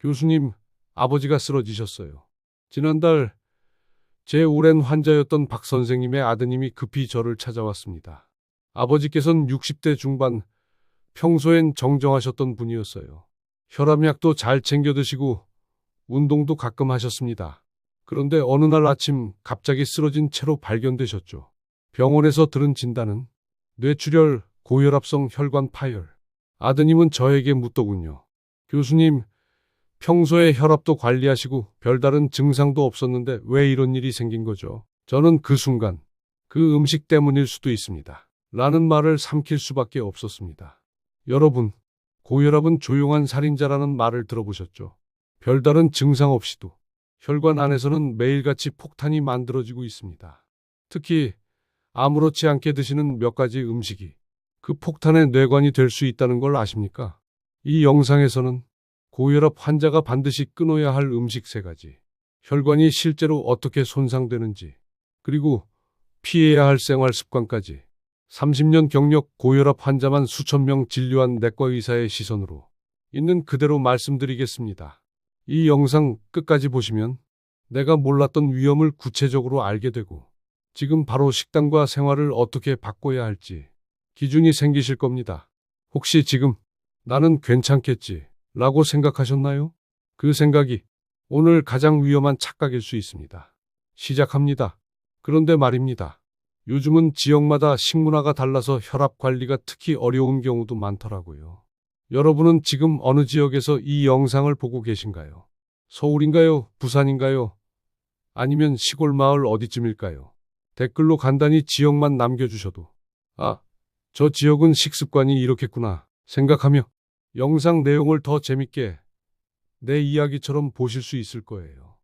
교수님, 아버지가 쓰러지셨어요. 지난달 제 오랜 환자였던 박 선생님의 아드님이 급히 저를 찾아왔습니다. 아버지께서는 60대 중반, 평소엔 정정하셨던 분이었어요. 혈압약도 잘 챙겨 드시고 운동도 가끔 하셨습니다. 그런데 어느 날 아침 갑자기 쓰러진 채로 발견되셨죠. 병원에서 들은 진단은 뇌출혈, 고혈압성 혈관 파열. 아드님은 저에게 묻더군요. 교수님, 평소에 혈압도 관리하시고 별다른 증상도 없었는데 왜 이런 일이 생긴 거죠? 저는 그 순간 그 음식 때문일 수도 있습니다. 라는 말을 삼킬 수밖에 없었습니다. 여러분, 고혈압은 조용한 살인자라는 말을 들어보셨죠? 별다른 증상 없이도 혈관 안에서는 매일같이 폭탄이 만들어지고 있습니다. 특히 아무렇지 않게 드시는 몇 가지 음식이 그 폭탄의 뇌관이 될 수 있다는 걸 아십니까? 이 영상에서는 고혈압 환자가 반드시 끊어야 할 음식 세 가지, 혈관이 실제로 어떻게 손상되는지, 그리고 피해야 할 생활 습관까지 30년 경력 고혈압 환자만 수천 명 진료한 내과 의사의 시선으로 있는 그대로 말씀드리겠습니다. 이 영상 끝까지 보시면 내가 몰랐던 위험을 구체적으로 알게 되고 지금 바로 식단과 생활을 어떻게 바꿔야 할지 기준이 생기실 겁니다. 혹시 지금 나는 괜찮겠지 라고 생각하셨나요? 그 생각이 오늘 가장 위험한 착각일 수 있습니다. 시작합니다. 그런데 말입니다. 요즘은 지역마다 식문화가 달라서 혈압 관리가 특히 어려운 경우도 많더라고요. 여러분은 지금 어느 지역에서 이 영상을 보고 계신가요? 서울인가요? 부산인가요? 아니면 시골 마을 어디쯤일까요? 댓글로 간단히 지역만 남겨주셔도, 아, 저 지역은 식습관이 이렇겠구나 생각하며 영상 내용을 더 재밌게 내 이야기처럼 보실 수 있을 거예요.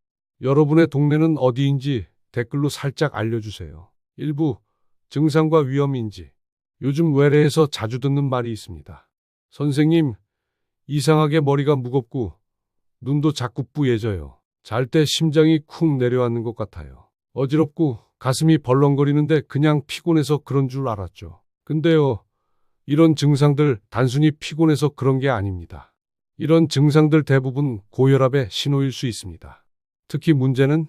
여러분의 동네는 어디인지 댓글로 살짝 알려주세요. 일부 증상과 위험인지 요즘 외래에서 자주 듣는 말이 있습니다. 선생님, 이상하게 머리가 무겁고 눈도 자꾸 뿌얘져요. 잘 때 심장이 쿵 내려앉는 것 같아요. 어지럽고 가슴이 벌렁거리는데 그냥 피곤해서 그런 줄 알았죠. 근데요, 이런 증상들 단순히 피곤해서 그런 게 아닙니다. 이런 증상들 대부분 고혈압의 신호일 수 있습니다. 특히 문제는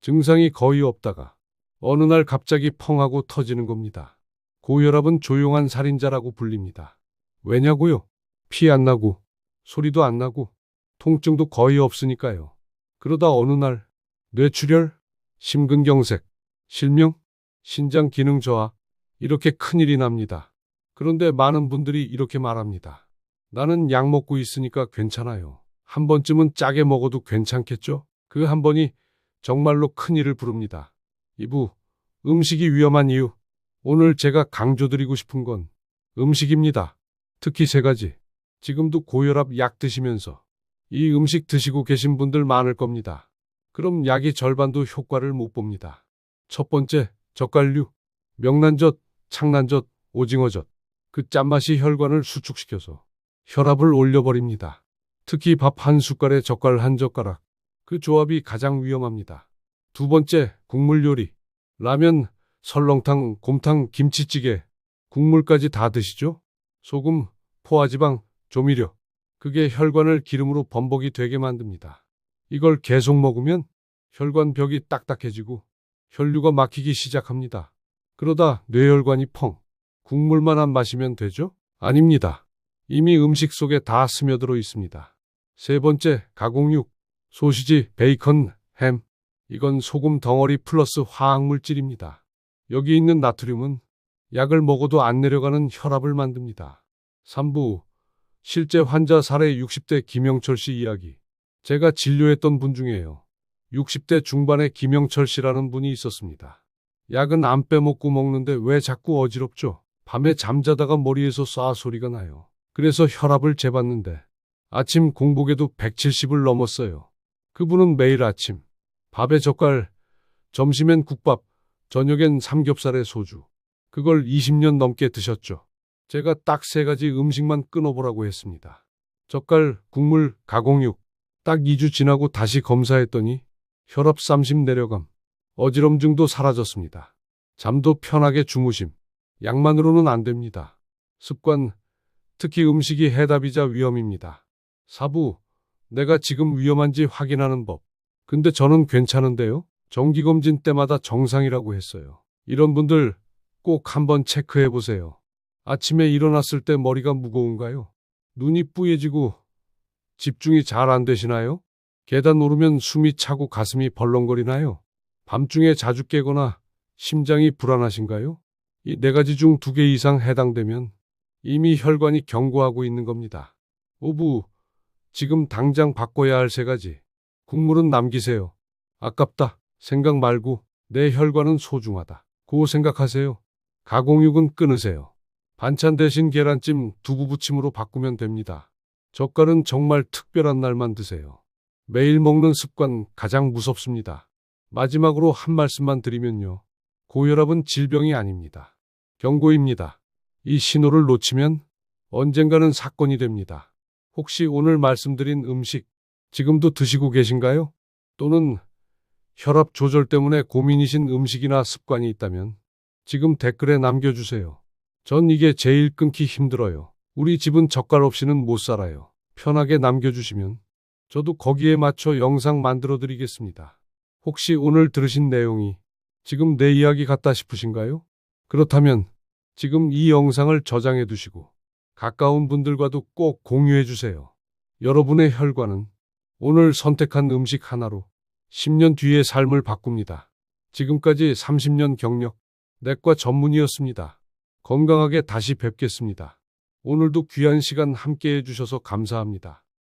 증상이 거의 없다가 어느 날 갑자기 펑 하고 터지는 겁니다. 고혈압은 조용한 살인자라고 불립니다. 왜냐고요? 피 안 나고, 소리도 안 나고, 통증도 거의 없으니까요. 그러다 어느 날, 뇌출혈, 심근경색, 실명, 신장 기능 저하, 이렇게 큰일이 납니다. 그런데 많은 분들이 이렇게 말합니다. 나는 약 먹고 있으니까 괜찮아요. 한 번쯤은 짜게 먹어도 괜찮겠죠? 그 한 번이 정말로 큰일을 부릅니다. 2부 음식이 위험한 이유 오늘 제가 강조드리고 싶은 건 음식입니다. 특히 세 가지. 지금도 고혈압 약 드시면서 이 음식 드시고 계신 분들 많을 겁니다. 그럼 약이 절반도 효과를 못 봅니다. 첫 번째, 젓갈류, 명란젓, 창란젓, 오징어젓. 그 짠맛이 혈관을 수축시켜서 혈압을 올려버립니다. 특히 밥 한 숟갈에 젓갈 한 젓가락. 그 조합이 가장 위험합니다. 두 번째, 국물 요리. 라면, 설렁탕, 곰탕, 김치찌개, 국물까지 다 드시죠? 소금, 포화지방, 조미료. 그게 혈관을 기름으로 범벅이 되게 만듭니다. 이걸 계속 먹으면 혈관 벽이 딱딱해지고 혈류가 막히기 시작합니다. 그러다 뇌혈관이 펑. 국물만 안 마시면 되죠? 아닙니다. 이미 음식 속에 다 스며들어 있습니다. 세 번째, 가공육. 소시지, 베이컨, 햄. 이건 소금 덩어리 플러스 화학물질입니다. 여기 있는 나트륨은 약을 먹어도 안 내려가는 혈압을 만듭니다. 3부 실제 환자 사례 60대 김영철 씨 이야기. 제가 진료했던 분 중에요. 60대 중반의 김영철 씨라는 분이 있었습니다. 약은 안 빼먹고 먹는데 왜 자꾸 어지럽죠? 밤에 잠자다가 머리에서 쏴 소리가 나요. 그래서 혈압을 재봤는데 아침 공복에도 170을 넘었어요. 그분은 매일 아침 밥에 젓갈, 점심엔 국밥, 저녁엔 삼겹살에 소주. 그걸 20년 넘게 드셨죠. 제가 딱 세 가지 음식만 끊어보라고 했습니다. 젓갈, 국물, 가공육. 딱 2주 지나고 다시 검사했더니 혈압 30 내려감. 어지럼증도 사라졌습니다. 잠도 편하게 주무심. 약만으로는 안 됩니다. 습관, 특히 음식이 해답이자 위험입니다. 사부, 내가 지금 위험한지 확인하는 법. 근데 저는 괜찮은데요? 정기검진 때마다 정상이라고 했어요. 이런 분들 꼭 한번 체크해 보세요. 아침에 일어났을 때 머리가 무거운가요? 눈이 뿌얘지고 집중이 잘 안 되시나요? 계단 오르면 숨이 차고 가슴이 벌렁거리나요? 밤중에 자주 깨거나 심장이 불안하신가요? 이 네 가지 중 두 개 이상 해당되면 이미 혈관이 경고하고 있는 겁니다. 오부, 지금 당장 바꿔야 할 세 가지. 국물은 남기세요. 아깝다. 생각 말고 내 혈관은 소중하다. 고 생각하세요. 가공육은 끊으세요. 반찬 대신 계란찜, 두부 부침으로 바꾸면 됩니다. 젓갈은 정말 특별한 날만 드세요. 매일 먹는 습관 가장 무섭습니다. 마지막으로 한 말씀만 드리면요. 고혈압은 질병이 아닙니다. 경고입니다. 이 신호를 놓치면 언젠가는 사건이 됩니다. 혹시 오늘 말씀드린 음식 지금도 드시고 계신가요? 또는 혈압 조절 때문에 고민이신 음식이나 습관이 있다면 지금 댓글에 남겨주세요. 전 이게 제일 끊기 힘들어요. 우리 집은 젓갈 없이는 못 살아요. 편하게 남겨주시면 저도 거기에 맞춰 영상 만들어 드리겠습니다. 혹시 오늘 들으신 내용이 지금 내 이야기 같다 싶으신가요? 그렇다면 지금 이 영상을 저장해 두시고 가까운 분들과도 꼭 공유해 주세요. 여러분의 혈관은 오늘 선택한 음식 하나로 10년 뒤의 삶을 바꿉니다. 지금까지 30년 경력 내과 전문의였습니다. 건강하게 다시 뵙겠습니다. 오늘도 귀한 시간 함께 해주셔서 감사합니다.